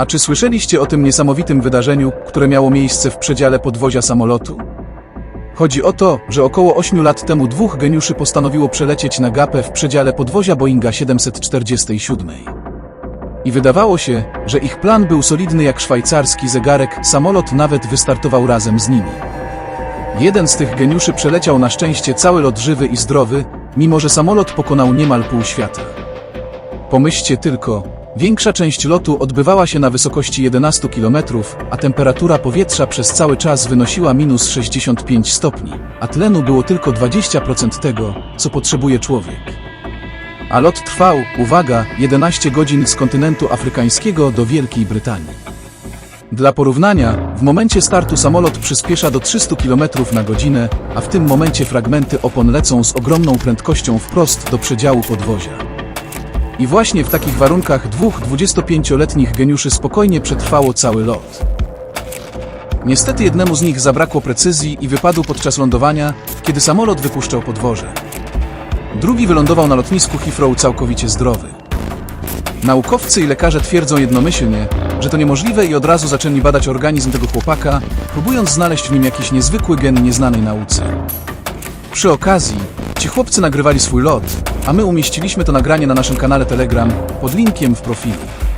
A czy słyszeliście o tym niesamowitym wydarzeniu, które miało miejsce w przedziale podwozia samolotu? Chodzi o to, że około 8 lat temu dwóch geniuszy postanowiło przelecieć na gapę w przedziale podwozia Boeinga 747. I wydawało się, że ich plan był solidny jak szwajcarski zegarek, samolot nawet wystartował razem z nimi. Jeden z tych geniuszy przeleciał na szczęście cały lot żywy i zdrowy, mimo że samolot pokonał niemal pół świata. Pomyślcie tylko, większa część lotu odbywała się na wysokości 11 km, a temperatura powietrza przez cały czas wynosiła minus 65 stopni, a tlenu było tylko 20% tego, co potrzebuje człowiek. A lot trwał, uwaga, 11 godzin z kontynentu afrykańskiego do Wielkiej Brytanii. Dla porównania, w momencie startu samolot przyspiesza do 300 km na godzinę, a w tym momencie fragmenty opon lecą z ogromną prędkością wprost do przedziału podwozia. I właśnie w takich warunkach dwóch 25-letnich geniuszy spokojnie przetrwało cały lot. Niestety jednemu z nich zabrakło precyzji i wypadł podczas lądowania, kiedy samolot wypuszczał podwoże. Drugi wylądował na lotnisku Heathrow całkowicie zdrowy. Naukowcy i lekarze twierdzą jednomyślnie, że to niemożliwe i od razu zaczęli badać organizm tego chłopaka, próbując znaleźć w nim jakiś niezwykły gen nieznanej nauce. Przy okazji, ci chłopcy nagrywali swój lot, a my umieściliśmy to nagranie na naszym kanale Telegram pod linkiem w profilu.